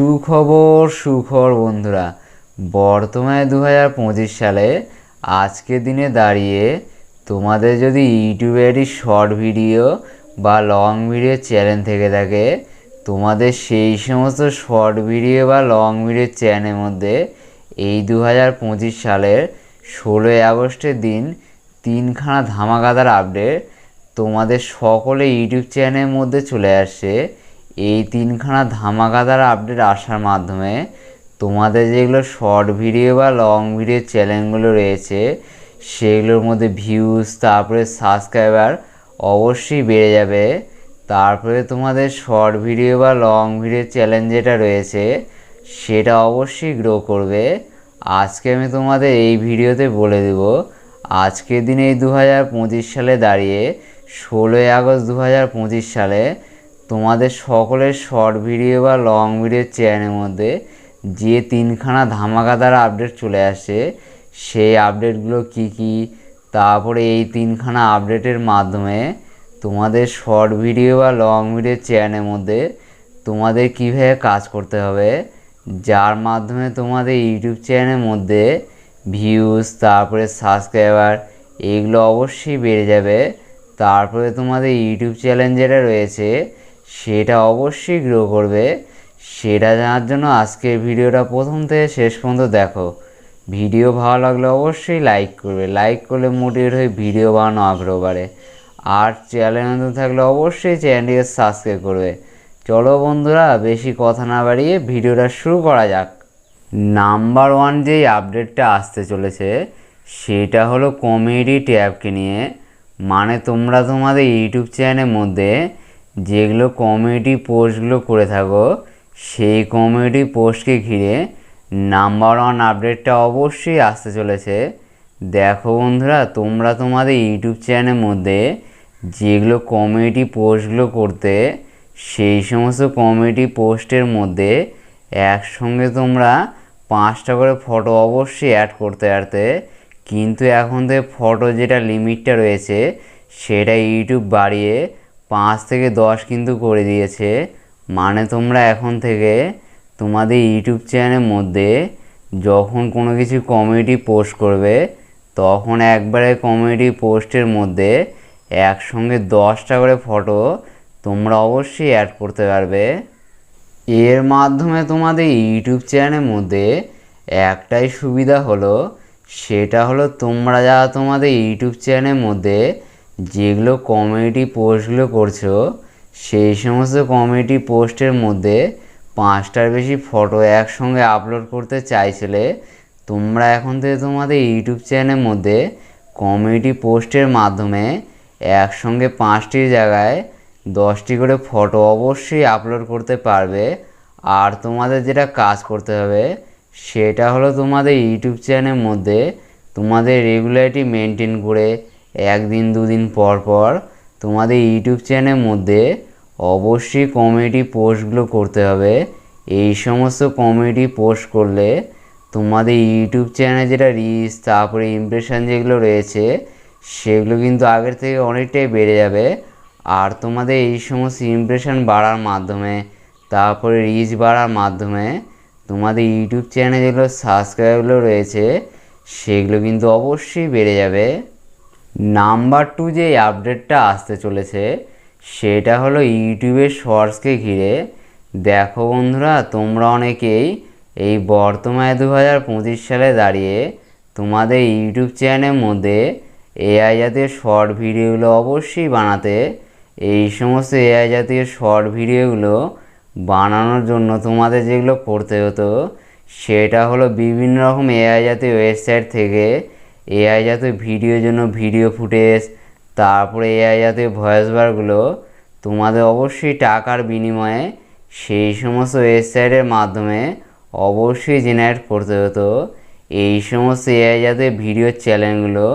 সুখবর সুখবর বন্ধুরা। বর্তমানে দু হাজার পঁচিশ সালে আজকের দিনে দাঁড়িয়ে তোমাদের যদি ইউটিউবে একটি শর্ট ভিডিও বা লং ভিডিও চ্যানেল থেকে থাকে, তোমাদের সেই সমস্ত শর্ট ভিডিও বা লং ভিডিও চ্যানেলের মধ্যে এই দু হাজার পঁচিশ সালের ষোলোই আগস্টের দিন তিনখানা ধামাকাদার আপডেট তোমাদের সকলে ইউটিউব চ্যানেলের মধ্যে চলে আসছে। এই তিনখানা ধামাকাদার আপডেট আসার মাধ্যমে তোমাদের যেগুলো শর্ট ভিডিও বা লং ভিডিও চ্যানেলগুলো রয়েছে, সেগুলোর মধ্যে ভিউজ তারপরে সাবস্ক্রাইবার অবশ্যই বেড়ে যাবে। তারপরে তোমাদের শর্ট ভিডিও বা লং ভিডিও চ্যানেল যেটা রয়েছে, সেটা অবশ্যই গ্রো করবে। আজকে আমি তোমাদের এই ভিডিওতে বলে দেব, আজকের দিনে এই দু হাজার পঁচিশ সালে দাঁড়িয়ে ষোলোই আগস্ট দু হাজার পঁচিশ সালে তোমাদের সকলের শর্ট ভিডিও বা লং ভিডিও চ্যানেলের মধ্যে যে তিনখানা ধামাকাদার আপডেট চলে আসে, সেই আপডেটগুলো কি কি? তারপরে এই তিনখানা আপডেটের মাধ্যমে তোমাদের শর্ট ভিডিও বা লং ভিডিও চ্যানেলের মধ্যে তোমাদের কীভাবে কাজ করতে হবে, যার মাধ্যমে তোমাদের ইউটিউব চ্যানেলের মধ্যে ভিউজ তারপরে সাবস্ক্রাইবার এগুলো অবশ্যই বেড়ে যাবে। তারপরে তোমাদের ইউটিউব চ্যানেল যেটা রয়েছে সেটা অবশ্যই গ্রো করবে। সেটা জানার জন্য আজকের ভিডিওটা প্রথম থেকে শেষ পর্যন্ত দেখো। ভিডিও ভালো লাগলে অবশ্যই লাইক করবে। লাইক করলে মোটিভেট হয়ে ভিডিও বানানো আগ্রহ বাড়ে। আর চ্যানেল নতুন থাকলে অবশ্যই চ্যানেলটিকে সাবস্ক্রাইব করবে। চলো বন্ধুরা, বেশি কথা না বাড়িয়ে ভিডিওটা শুরু করা যাক। নাম্বার ওয়ান যেই আপডেটটা আসতে চলেছে, সেটা হলো কমেডি ট্যাবকে নিয়ে। মানে তোমরা তোমাদের ইউটিউব চ্যানেলের মধ্যে যেগুলো কমেডি পোস্টগুলো করে থাকো, সেই কমেডি পোস্টকে ঘিরে নাম্বার ওয়ান আপডেটটা অবশ্যই আসতে চলেছে। দেখো বন্ধুরা, তোমরা তোমাদের ইউটিউব চ্যানেলের মধ্যে যেগুলো কমেডি পোস্টগুলো করতে, সেই সমস্ত কমেডি পোস্টের মধ্যে একসঙ্গে তোমরা পাঁচটা করে ফটো অবশ্যই অ্যাড করতে পারতে। কিন্তু এখন থেকে ফটো যেটা লিমিটটা রয়েছে, সেটা ইউটিউব বাড়িয়ে পাঁচ থেকে দশ কিন্তু করে দিয়েছে। মানে তোমরা এখন থেকে তোমাদের ইউটিউব চ্যানেলের মধ্যে যখন কোনো কিছু কমেডি পোস্ট করবে, তখন একবারে কমেডি পোস্টের মধ্যে একসঙ্গে দশটা করে ফটো তোমরা অবশ্যই অ্যাড করতে পারবে। এর মাধ্যমে তোমাদের ইউটিউব চ্যানেলের মধ্যে একটাই সুবিধা হলো, সেটা হলো তোমরা যা তোমাদের ইউটিউব চ্যানেলের মধ্যে যেগুলো কমেডি পোস্টগুলো করছ, সেই সমস্ত কমেডি পোস্টের মধ্যে পাঁচটার বেশি ফটো একসঙ্গে আপলোড করতে চাইছিলে, তোমরা এখন থেকে তোমাদের ইউটিউব চ্যানেলের মধ্যে কমেডি পোস্টের মাধ্যমে একসঙ্গে পাঁচটির জায়গায় দশটি করে ফটো অবশ্যই আপলোড করতে পারবে। আর তোমাদের যেটা কাজ করতে হবে, সেটা হলো তোমাদের ইউটিউব চ্যানেলের মধ্যে তোমাদের রেগুলারিটি মেনটেন করে একদিন, দুদিন পর পর তোমাদের ইউটিউব চ্যানেলের মধ্যে অবশ্যই কমেডি পোস্টগুলো করতে হবে। এই সমস্ত কমেডি পোস্ট করলে তোমাদের ইউটিউব চ্যানেলে যেটা রিচ তারপরে ইমপ্রেশন যেগুলো রয়েছে, সেগুলো কিন্তু আগের থেকে অনেকটাই বেড়ে যাবে। আর তোমাদের এই সমস্ত ইমপ্রেশন বাড়ার মাধ্যমে, তারপরে রিচ বাড়ার মাধ্যমে তোমাদের ইউটিউব চ্যানেলে যেগুলো সাবস্ক্রাইবগুলো রয়েছে, সেগুলো কিন্তু অবশ্যই বেড়ে যাবে। নাম্বার টু যে আপডেটটা আসতে চলেছে, সেটা হলো ইউটিউবের শর্টসকে ঘিরে। দেখো বন্ধুরা, তোমরা অনেকেই এই বর্তমানে দু হাজার পঁচিশ সালে দাঁড়িয়ে তোমাদের ইউটিউব চ্যানেলের মধ্যে এআই জাতীয় শর্ট ভিডিওগুলো অবশ্যই বানাতে। এই সমস্ত এআই জাতীয় শর্ট ভিডিওগুলো বানানোর জন্য তোমাদের যেগুলো করতে হতো, সেটা হলো বিভিন্ন রকম এআই জাতীয় ওয়েবসাইট থেকে এআই জাতীয় ভিডিওর জন্য ভিডিও ফুটেজ তারপরে এআই জাতীয় ভয়েস বারগুলো তোমাদের অবশ্যই টাকার বিনিময়ে সেই সমস্ত ওয়েবসাইটের মাধ্যমে অবশ্যই জেনারেট করতে হতো। এই সমস্ত এআই জাতীয় ভিডিও চ্যানেলগুলো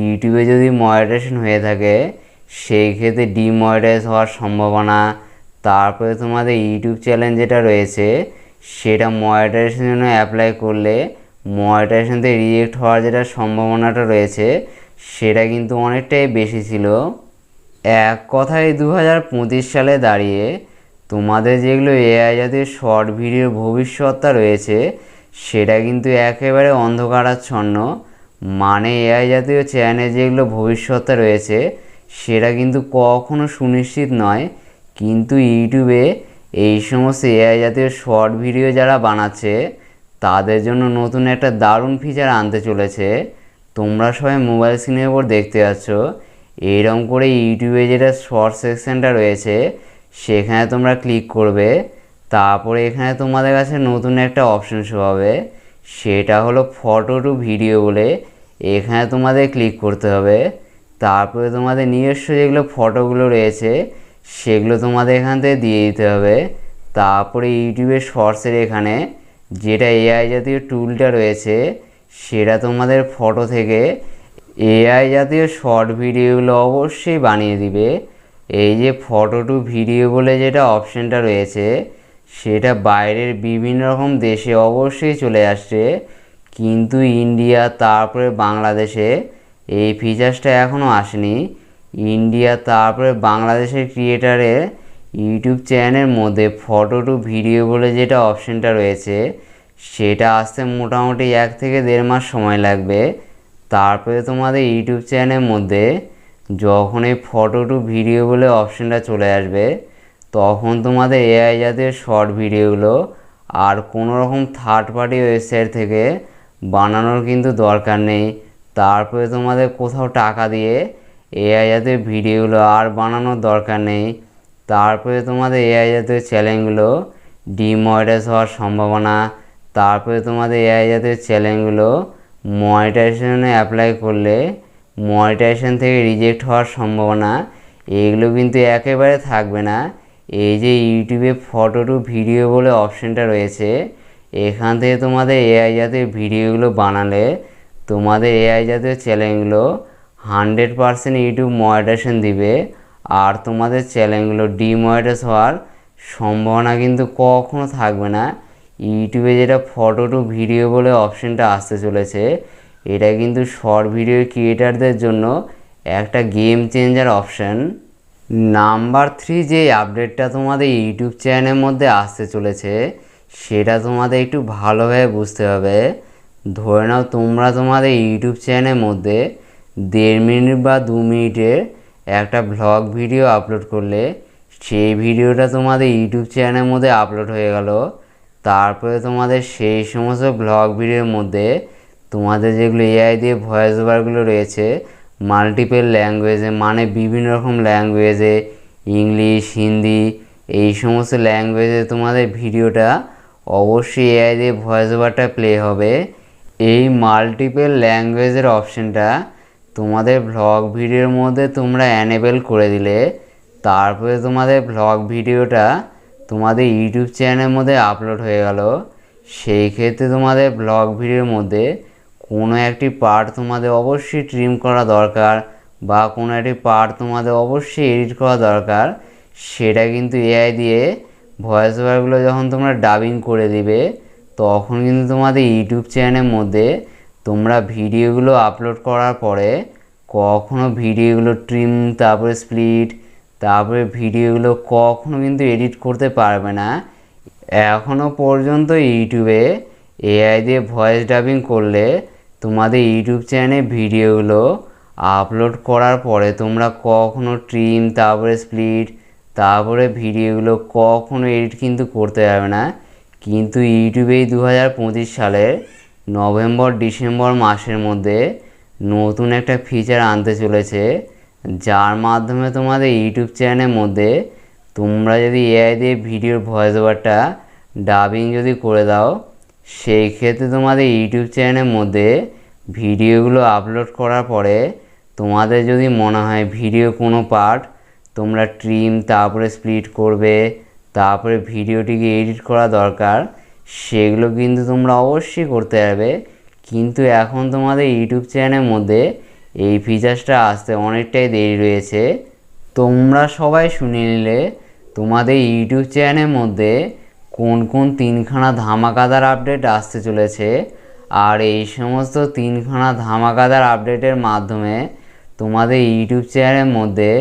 ইউটিউবে যদি মনিটাইজেশন হয়ে থাকে, সেই ক্ষেত্রে ডিমনিটাইজ হওয়ার সম্ভাবনা, তারপরে তোমাদের ইউটিউব চ্যানেল যেটা রয়েছে, সেটা মনিটাইজেশনের জন্য অ্যাপ্লাই করলে মনিটাইজেশন থেকে রিজেক্ট হওয়ার যেটা সম্ভাবনাটা রয়েছে, সেটা কিন্তু অনেকটাই বেশি ছিল। এক কথায় দু হাজার পঁচিশ সালে দাঁড়িয়ে তোমাদের যেগুলো এআই জাতীয় শর্ট ভিডিওর ভবিষ্যৎটা রয়েছে, সেটা কিন্তু একেবারে অন্ধকারাচ্ছন্ন। মানে এআই জাতীয় চ্যানেলে যেগুলো ভবিষ্যৎটা রয়েছে, সেটা কিন্তু কখনো সুনিশ্চিত নয়। কিন্তু ইউটিউবে এই সমস্ত এআই জাতীয় শর্ট ভিডিও যারা বানাচ্ছে তাদের জন্য নতুন একটা দারুণ ফিচার আনতে চলেছে। তোমরা সবাই মোবাইল স্ক্রিনের উপর দেখতে পাচ্ছ। এইরকম করে ইউটিউবে যেটা শর্ট সেকশনটা রয়েছে, সেখানে তোমরা ক্লিক করবে। তারপরে এখানে তোমাদের কাছে নতুন একটা অপশন শো হবে। সেটা হলো ফটো টু ভিডিও বলে। এখানে তোমাদের ক্লিক করতে হবে। তারপরে তোমাদের নিজস্ব যেগুলো ফটোগুলো রয়েছে, সেগুলো তোমাদের এখান থেকে দিয়ে দিতে হবে। তারপরে ইউটিউবের শর্টসের এখানে যেটা এআই জাতীয় টুলটা রয়েছে, সেটা তোমাদের ফটো থেকে এআই জাতীয় শর্ট ভিডিওগুলো অবশ্যই বানিয়ে দিবে। এই যে ফটো টু ভিডিও বলে যেটা অপশানটা রয়েছে, সেটা বাইরের বিভিন্ন রকম দেশে অবশ্যই চলে আসছে। কিন্তু ইন্ডিয়া তারপরে বাংলাদেশে এই ফিচার্সটা এখনও আসেনি। ইন্ডিয়া তারপরে বাংলাদেশের ক্রিয়েটারের ইউটিউব চ্যানেলের মধ্যে ফটো টু ভিডিও বলে যেটা অপশানটা রয়েছে, সেটা আসতে মোটামুটি এক থেকে দেড় মাস সময় লাগবে। তারপরে তোমাদের ইউটিউব চ্যানেলের মধ্যে যখন এই ফটো টু ভিডিও বলে অপশানটা চলে আসবে, তখন তোমাদের এআই জাতীয় শর্ট ভিডিওগুলো আর কোনো রকম থার্ড পার্টি ওয়েবসাইট থেকে বানানোর কিন্তু দরকার নেই। তারপরে তোমাদের কোথাও টাকা দিয়ে এআই জাতীয় ভিডিওগুলো আর বানানোর দরকার নেই। তারপরে তোমাদের এআই জাতীয় চ্যানেলগুলো ডিমনিটাইজ হওয়ার সম্ভাবনা, তারপরে তোমাদের এআই জাতীয় চ্যানেলগুলো মনিটাইজেশনে অ্যাপ্লাই করলে মনিটাইজেশন থেকে রিজেক্ট হওয়ার সম্ভাবনা, এগুলো কিন্তু একেবারে থাকবে না। এই যে ইউটিউবে ফটো টু ভিডিও বলে অপশানটা রয়েছে, এখান থেকে তোমাদের এআই জাতীয় ভিডিওগুলো বানালে তোমাদের এআই জাতীয় চ্যানেলগুলো হান্ড্রেড পারসেন্ট ইউটিউব মনিটাইজেশন দিবে। আর তোমাদের চ্যানেলগুলো ডিমনিটাইজ হওয়ার সম্ভাবনা কিন্তু কখনো থাকবে না। ইউটিউবে যেটা ফটো টু ভিডিও বলে অপশানটা আসতে চলেছে, এটা কিন্তু শর্ট ভিডিও ক্রিয়েটারদের জন্য একটা game changer option number three যে আপডেটটা তোমাদের ইউটিউব চ্যানেলের মধ্যে আসতে চলেছে, সেটা তোমাদের একটু ভালোভাবে বুঝতে হবে। ধরে নাও তোমরা তোমাদের ইউটিউব চ্যানেলের মধ্যে দেড় মিনিট বা দু মিনিটের একটা ভ্লগ ভিডিও আপলোড করলে সেই ভিডিওটা তোমাদের ইউটিউব চ্যানেলের মধ্যে আপলোড হয়ে গেল। তারপরে তোমাদের সেই সমস্ত ব্লগ ভিডিওর মধ্যে তোমাদের যেগুলো এআই দিয়ে ভয়েস ওভারগুলো রয়েছে মাল্টিপল ল্যাঙ্গুয়েজে মানে বিভিন্ন রকম ল্যাঙ্গুয়েজে ইংলিশ হিন্দি এই সমস্ত ল্যাঙ্গুয়েজে তোমাদের ভিডিওটা অবশ্যই এআই দিয়ে ভয়েস ওভারটা প্লে হবে। এই মাল্টিপল ল্যাঙ্গুয়েজের অপশানটা তোমাদের ভ্লগ ভিডিওর মধ্যে তোমরা অ্যানেবেল করে দিলে, তারপরে তোমাদের ভ্লগ ভিডিওটা তোমাদের ইউটিউব চ্যানেলের মধ্যে আপলোড হয়ে গেল। সেই ক্ষেত্রে তোমাদের ব্লগ ভিডিওর মধ্যে কোনো একটি পার্ট তোমাদের অবশ্যই ট্রিম করা দরকার বা কোনো একটি পার্ট তোমাদের অবশ্যই এডিট করা দরকার। সেটা কিন্তু এআই দিয়ে ভয়েস ওভারগুলো যখন তোমরা ডাবিং করে দিবে, তখন কিন্তু তোমাদের ইউটিউব চ্যানেলের মধ্যে তোমরা ভিডিওগুলো আপলোড করার পরে কখনো ভিডিওগুলো ট্রিম তারপরে স্প্লিট তারপরে ভিডিওগুলো কখনো কিন্তু এডিট করতে পারবে না। এখনও পর্যন্ত ইউটিউবে এআই দিয়ে ভয়েস ডাবিং করলে তোমাদের ইউটিউব চ্যানেলে ভিডিওগুলো আপলোড করার পরে তোমরা কখনো ট্রিম তারপরে স্প্লিট তারপরে ভিডিওগুলো কখনো এডিট কিন্তু করতে পারবে না। কিন্তু ইউটিউবেই দু হাজার পঁচিশ সালের নভেম্বর, ডিসেম্বর মাসের মধ্যে নতুন একটা ফিচার আনতে চলেছে। যার মাধ্যমে তোমাদের ইউটিউব চ্যানেলের মধ্যে তোমরা যদি এআই দিয়ে ভিডিওর ভয়েস ওভারটা ডাবিং যদি করে দাও, সেই ক্ষেত্রে তোমাদের ইউটিউব চ্যানেলের মধ্যে ভিডিওগুলো আপলোড করার পরে তোমাদের যদি মনে হয় ভিডিও কোনো পার্ট তোমরা ট্রিম তারপরে স্প্লিট করবে, তারপরে ভিডিওটিকে এডিট করা দরকার সেগুলো কিন্তু তোমরা অবশ্যই করতে পারবে। কিন্তু এখন তোমাদের ইউটিউব চ্যানেলের মধ্যে এই ফিচার্সটা আসতে অনেকটাই দেরি রয়েছে। তোমরা সবাই শুনে নিলে তোমাদের ইউটিউব চ্যানেলের মধ্যে কোন কোন তিনখানা ধামাকাদার আপডেট আসতে চলেছে আর এই সমস্ত তিনখানা ধামাকাদার আপডেটের মাধ্যমে তোমাদের ইউটিউব চ্যানেলের মধ্যে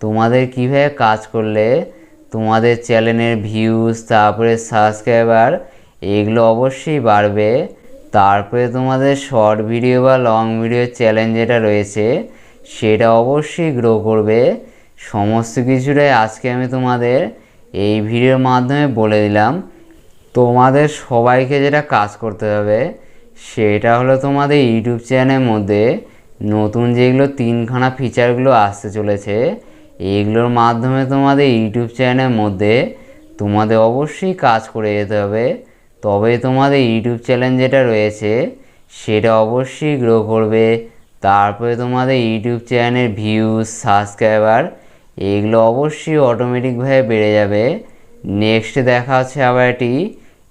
তোমাদের কীভাবে কাজ করলে তোমাদের চ্যানেলের ভিউজ তারপরে সাবস্ক্রাইবার এগুলো অবশ্যই বাড়বে। তারপরে তোমাদের শর্ট ভিডিও বা লং ভিডিও চ্যালেঞ্জ যেটা রয়েছে, সেটা অবশ্যই গ্রো করবে। সমস্ত কিছুটাই আজকে আমি তোমাদের এই ভিডিওর মাধ্যমে বলে দিলাম। তোমাদের সবাইকে যেটা কাজ করতে হবে, সেটা হলো তোমাদের ইউটিউব চ্যানেলের মধ্যে নতুন যেগুলো তিনখানা ফিচারগুলো আসতে চলেছে এইগুলোর মাধ্যমে তোমাদের ইউটিউব চ্যানেলের মধ্যে তোমাদের অবশ্যই কাজ করে যেতে হবে। তবে তোমাদের ইউটিউব চ্যানেল যেটা রয়েছে, সেটা অবশ্যই গ্রো করবে। তারপরে তোমাদের ইউটিউব চ্যানেলের ভিউজ সাবস্ক্রাইবার এগুলো অবশ্যই অটোমেটিকভাবে বেড়ে যাবে। নেক্সট দেখা হচ্ছে আবার একটি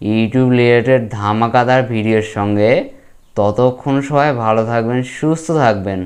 ইউটিউব রিলেটেড ধামাকাদার ভিডিওর সঙ্গে। ততক্ষণ সবাই ভালো থাকবেন, সুস্থ থাকবেন।